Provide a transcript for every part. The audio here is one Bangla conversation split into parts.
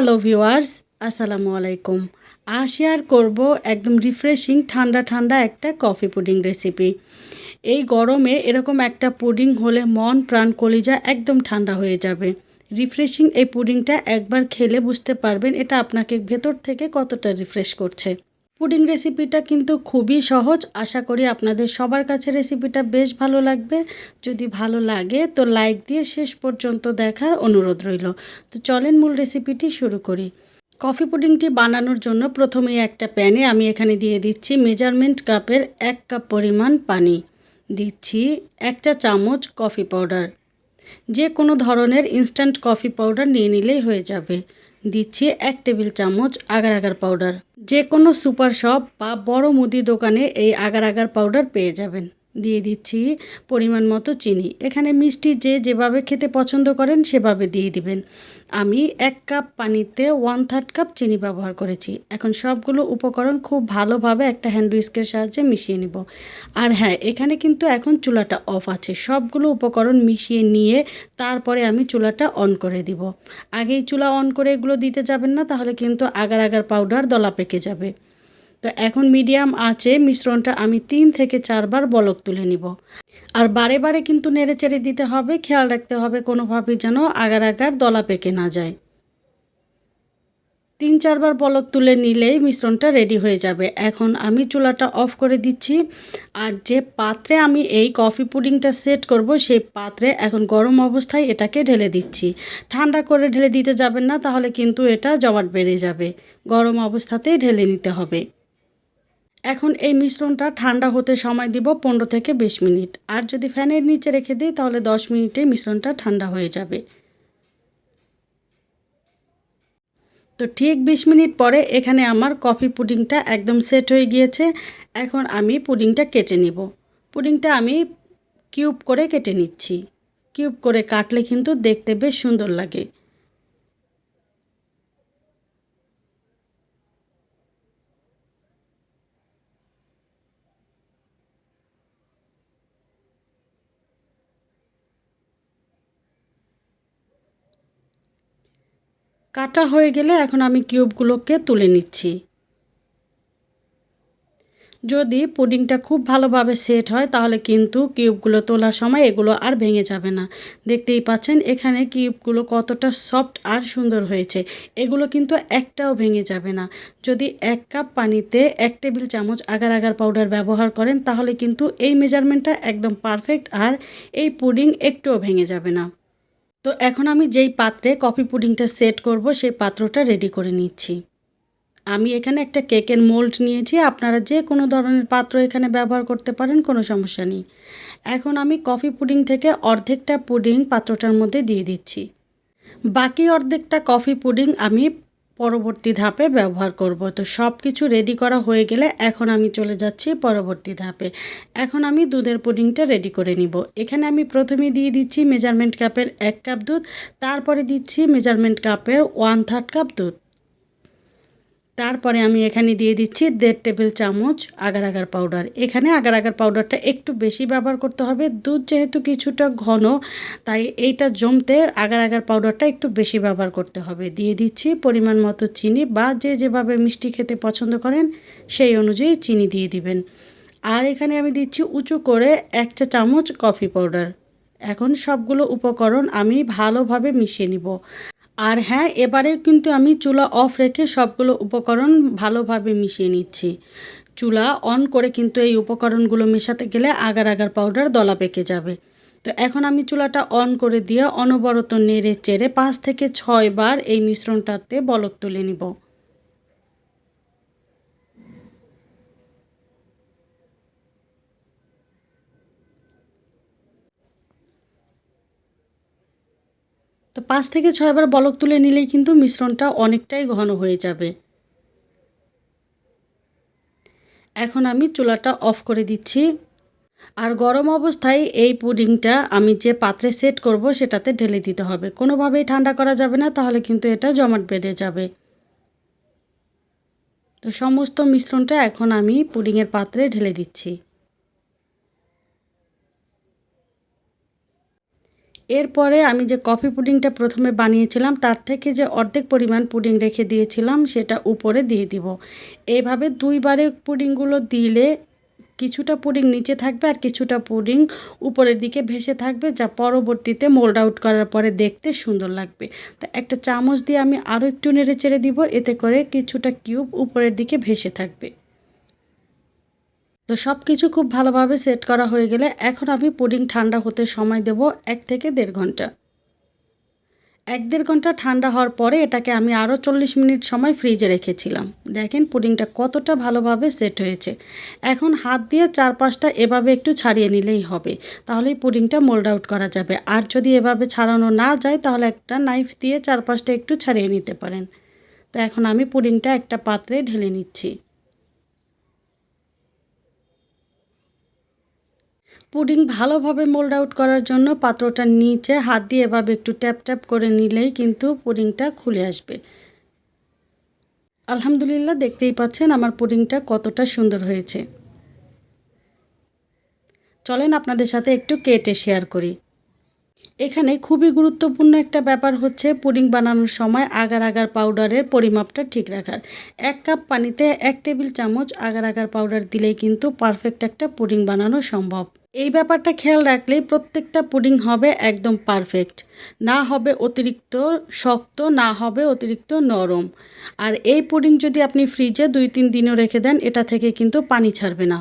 হ্যালো ভিউয়ার্স, আসসালামু আলাইকুম। আজ শেয়ার করব একদম রিফ্রেশিং ঠান্ডা ঠান্ডা একটা কফি পুডিং রেসিপি এই গরমে এরকম একটা পুডিং হলে মন প্রাণ কলিজা একদম ঠান্ডা হয়ে যাবে। রিফ্রেশিং এই পুডিংটা একবার খেলে বুঝতে পারবেন এটা আপনাকে ভেতর থেকে কতটা রিফ্রেশ করছে। পুডিং রেসিপিটা কিন্তু খুবই সহজ। আশা করি আপনাদের সবার কাছে রেসিপিটা বেশ ভালো লাগবে। যদি ভালো লাগে তো লাইক দিয়ে শেষ পর্যন্ত দেখার অনুরোধ রইল। তো চলেন মূল রেসিপিটি শুরু করি। কফি পুডিংটি বানানোর জন্য প্রথমেই একটা প্যানে আমি এখানে দিয়ে দিচ্ছি মেজারমেন্ট কাপের এক কাপ পরিমাণ পানি। দিচ্ছি একটা চামচ কফি পাউডার যে কোনো ধরনের ইনস্ট্যান্ট কফি পাউডার নিয়ে নিলেই হয়ে যাবে। দিচ্ছি এক টেবিল চামচ আগার আগার পাউডার। যে কোনো সুপার শপ বা বড় মুদি দোকানে এই আগার আগার পাউডার পেয়ে যাবেন। দিয়ে দিচ্ছি পরিমাণ মতো চিনি। এখানে মিষ্টি যে যেভাবে খেতে পছন্দ করেন সেভাবে দিয়ে দিবেন। আমি এক কাপ পানিতে ওয়ান থার্ড কাপ চিনি ব্যবহার করেছি। এখন সবগুলো উপকরণ খুব ভালোভাবে একটা হ্যান্ড উইস্কের সাহায্যে মিশিয়ে নিব। আর হ্যাঁ এখানে কিন্তু এখন চুলাটা অফ আছে। সবগুলো উপকরণ মিশিয়ে নিয়ে তারপরে আমি চুলাটা অন করে দিব। আগেই চুলা অন করে এগুলো দিতে যাবেন না, তাহলে কিন্তু আগার আগার পাউডার দলা পেকে যাবে। তো এখন মিডিয়াম আছে, মিশ্রণটা আমি তিন থেকে চারবার বলক তুলে নিব। আর বারে বারে কিন্তু নেড়ে চেড়ে দিতে হবে, খেয়াল রাখতে হবে কোনোভাবেই যেন আগার আগার দলা পেকে না যায়। তিন চারবার বলক তুলে নিলেই মিশ্রণটা রেডি হয়ে যাবে। এখন আমি চুলাটা অফ করে দিচ্ছি। আর যে পাত্রে আমি এই কফি পুডিংটা সেট করব, সেই পাত্রে এখন গরম অবস্থায় এটাকে ঢেলে দিচ্ছি। ঠান্ডা করে ঢেলে দিতে যাবেন না, তাহলে কিন্তু এটা জমাট বেঁধে যাবে। গরম অবস্থাতেই ঢেলে নিতে হবে। এখন এই মিশ্রণটা ঠান্ডা হতে সময় দিব পনেরো থেকে বিশ মিনিট। আর যদি ফ্যানের নিচে রেখে দিই, তাহলে দশ মিনিটে মিশ্রণটা ঠান্ডা হয়ে যাবে। তো ঠিক বিশ মিনিট পরে এখানে আমার কফি পুডিংটা একদম সেট হয়ে গিয়েছে। এখন আমি পুডিংটা কেটে নিব। পুডিংটা আমি কিউব করে কেটে নিচ্ছি। কিউব করে কাটলে কিন্তু দেখতে বেশ সুন্দর লাগে। কাটা হয়ে গেলে এখন আমি কিউবগুলোকে তুলে নিচ্ছি। যদি পুডিংটা খুব ভালোভাবে সেট হয়, তাহলে কিন্তু কিউবগুলো তোলার সময় এগুলো আর ভেঙে যাবে না। দেখতেই পাচ্ছেন, এখানে কিউবগুলো কতটা সফট আর সুন্দর হয়েছে। এগুলো কিন্তু একটাও ভেঙে যাবে না। যদি এক কাপ পানিতে এক টেবিল চামচ আগার আগার পাউডার ব্যবহার করেন, তাহলে কিন্তু এই মেজারমেন্টটা একদম পারফেক্ট আর এই পুডিং একটুও ভেঙে যাবে না। তো এখন আমি যেই পাত্রে কফি পুডিংটা সেট করব, সেই পাত্রটা রেডি করে নিচ্ছি। আমি এখানে একটা কেকের মোল্ড নিয়েছি, আপনারা যে কোনো ধরনের পাত্র এখানে ব্যবহার করতে পারেন, কোনো সমস্যা নেই। এখন আমি কফি পুডিং থেকে অর্ধেকটা পুডিং পাত্রটার মধ্যে দিয়ে দিচ্ছি। বাকি অর্ধেকটা কফি পুডিং আমি পরবর্তী ধাপে ব্যবহার করব। তো সব কিছু রেডি করা হয়ে গেলে এখন আমি চলে যাচ্ছি পরবর্তী ধাপে। এখন আমি দুধের পুডিংটা রেডি করে নিব। এখানে আমি প্রথমে দিয়ে দিচ্ছি মেজারমেন্ট কাপের এক কাপ দুধ, তারপরে দিচ্ছি মেজারমেন্ট কাপের ওয়ান থার্ড কাপ দুধ। তারপরে আমি এখানে দিয়ে দিচ্ছি দেড় টেবিল চামচ আগার আগার পাউডার। এখানে আগার আগার পাউডারটা একটু বেশি ব্যবহার করতে হবে। দুধ যেহেতু কিছুটা ঘন, তাই এইটা জমতে আগার আগার পাউডারটা একটু বেশি ব্যবহার করতে হবে। দিয়ে দিচ্ছি পরিমাণ মতো চিনি বা যে যেভাবে মিষ্টি খেতে পছন্দ করেন সেই অনুযায়ী চিনি দিয়ে দিবেন। আর এখানে আমি দিচ্ছি উঁচু করে এক চা চামচ কফি পাউডার। এখন সবগুলো উপকরণ আমি ভালোভাবে মিশিয়ে নিব। আর হ্যাঁ এবারে কিন্তু আমি চুলা অফ রেখে সবগুলো উপকরণ ভালোভাবে মিশিয়ে নিচ্ছি। চুলা অন করে কিন্তু এই উপকরণগুলো মেশাতে গেলে আগার আগার পাউডার দলা পেকে যাবে। তো এখন আমি চুলাটা অন করে দিয়ে অনবরত নেড়ে চেড়ে পাঁচ থেকে ছয় বার এই মিশ্রণটাতে বলক তুলে নিব। তো পাঁচ থেকে ছয়বার বলক তুলে নিলেই কিন্তু মিশ্রণটা অনেকটাই ঘন হয়ে যাবে। এখন আমি চুলাটা অফ করে দিচ্ছি। আর গরম অবস্থায় এই পুডিংটা আমি যে পাত্রে সেট করব সেটাতে ঢেলে দিতে হবে। কোনোভাবেই ঠান্ডা করা যাবে না, তাহলে কিন্তু এটা জমাট বেঁধে যাবে। তো সমস্ত মিশ্রণটা এখন আমি পুডিংয়ের পাত্রে ঢেলে দিচ্ছি। এরপরে আমি যে কফি পুডিংটা প্রথমে বানিয়েছিলাম, তার থেকে যে অর্ধেক পরিমাণ পুডিং রেখে দিয়েছিলাম, সেটা উপরে দিয়ে দিব। এইভাবে দুইবারে পুডিংগুলো দিলে কিছুটা পুডিং নিচে থাকবে আর কিছুটা পুডিং উপরের দিকে ভেসে থাকবে, যা পরবর্তীতে মোল্ড আউট করার পরে দেখতে সুন্দর লাগবে। তো একটা চামচ দিয়ে আমি আরও একটু নেড়ে চেড়ে দিব, এতে করে কিছুটা কিউব উপরের দিকে ভেসে থাকবে। তো সব কিছু খুব ভালোভাবে সেট করা হয়ে গেলে এখন আমি পুডিং ঠান্ডা হতে সময় দেব এক থেকে দেড় ঘণ্টা। এক দেড় ঘণ্টা ঠান্ডা হওয়ার পরে এটাকে আমি আরও চল্লিশ মিনিট সময় ফ্রিজে রেখেছিলাম। দেখেন পুডিংটা কতটা ভালোভাবে সেট হয়েছে। এখন হাত দিয়ে চার পাঁচটা এভাবে একটু ছাড়িয়ে নিলেই হবে। তাহলেই পুডিংটা মোল্ড আউট করা যাবে। আর যদি এভাবে ছাড়ানো না যায়, তাহলে একটা নাইফ দিয়ে চার পাঁচটা একটু ছাড়িয়ে নিতে পারেন। তো এখন আমি পুডিংটা একটা পাত্রে ঢেলে নিচ্ছি। পুডিং ভালোভাবে মোল্ড আউট করার জন্য পাত্রটার নিচে হাত দিয়ে এভাবে একটু ট্যাপ ট্যাপ করে নিলেই কিন্তু পুডিংটা খুলে আসবে। আলহামদুলিল্লাহ, দেখতেই পাচ্ছেন আমার পুডিংটা কতটা সুন্দর হয়েছে। চলেন আপনাদের সাথে একটু কেটে শেয়ার করি। এখানে খুবই গুরুত্বপূর্ণ একটা ব্যাপার হচ্ছে পুডিং বানানোর সময় আগার আগার পাউডারের পরিমাপটা ঠিক রাখার। এক কাপ পানিতে এক টেবিল চামচ আগার আগার পাউডার দিলেই কিন্তু পারফেক্ট একটা পুডিং বানানো সম্ভব। এই ব্যাপারটা খেয়াল রাখলেই প্রত্যেকটা পুডিং হবে একদম পারফেক্ট। না হবে অতিরিক্ত শক্ত, না হবে অতিরিক্ত নরম। আর এই পুডিং যদি আপনি ফ্রিজে দুই তিন দিনও রেখে দেন, এটা থেকে কিন্তু পানি ছাড়বে না।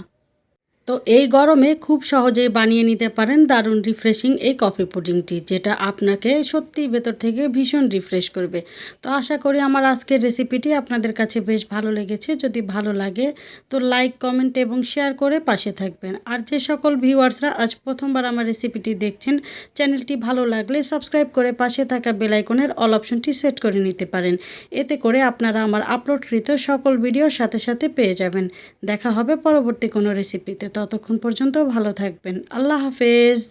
তো এই গরমে খুব সহজেই বানিয়ে নিতে পারেন দারুণ রিফ্রেশিং এই কফি পুডিংটি যেটা আপনাকে সত্যিই ভেতর থেকে ভীষণ রিফ্রেশ করবে। তো আশা করি আমার আজকের রেসিপিটি আপনাদের কাছে বেশ ভালো লেগেছে। যদি ভালো লাগে তো লাইক কমেন্ট এবং শেয়ার করে পাশে থাকবেন। আর যে সকল ভিউয়ার্সরা আজ প্রথমবার আমার রেসিপিটি দেখছেন চ্যানেলটি ভালো লাগলে সাবস্ক্রাইব করে পাশে থাকা বেলাইকনের অল অপশনটি সেট করে নিতে পারেন। এতে করে আপনারা আমার আপলোডকৃত সকল ভিডিওর সাথে সাথে পেয়ে যাবেন। দেখা হবে পরবর্তী কোনো রেসিপিতে ততক্ষণ পর্যন্ত ভালো থাকবেন। আল্লাহ হাফেজ।